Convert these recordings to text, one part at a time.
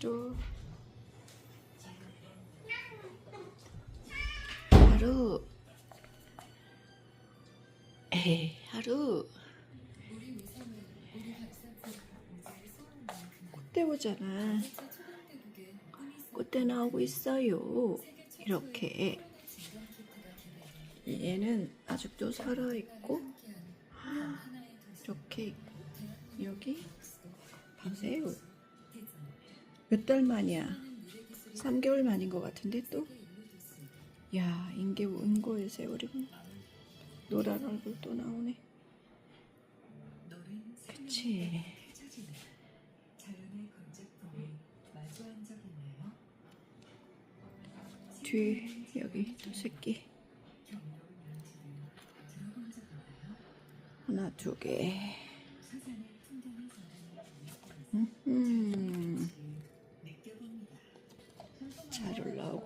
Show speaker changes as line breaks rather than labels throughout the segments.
싫어. 하루. 에이, 하루. 꽃대 오잖아. 꽃대 나오고 있어요. 이렇게. 얘는 아직도 살아있고, 이렇게 있고, 여기 보세요. 몇 달 만이야? 3개월 만인 것 같은데 또? 야, 인계 은고의 세월이군. 노란 얼굴 또 나오네. 그치. 뒤 여기 또 새끼. 하나, 두 개. 음,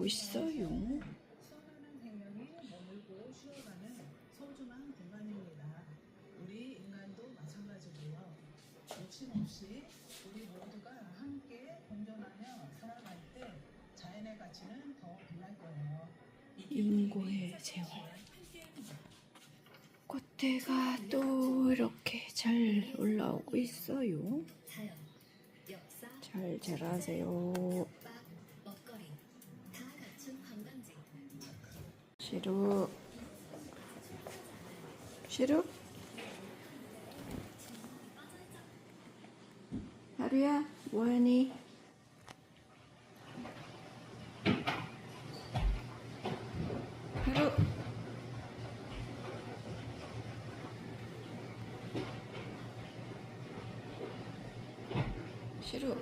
잘 올라오고 있어요.
인고의
세월. 꽃대가 또 이렇게 잘 올라오고 있어요. 잘 자라세요. 시루. 시루? 하루야, 뭐하니? 하루. 시루.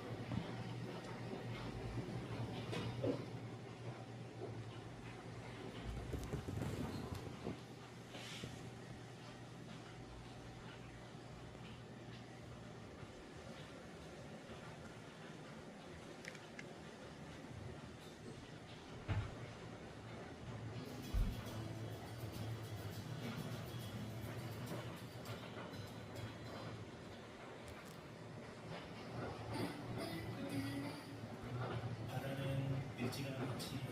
to eat.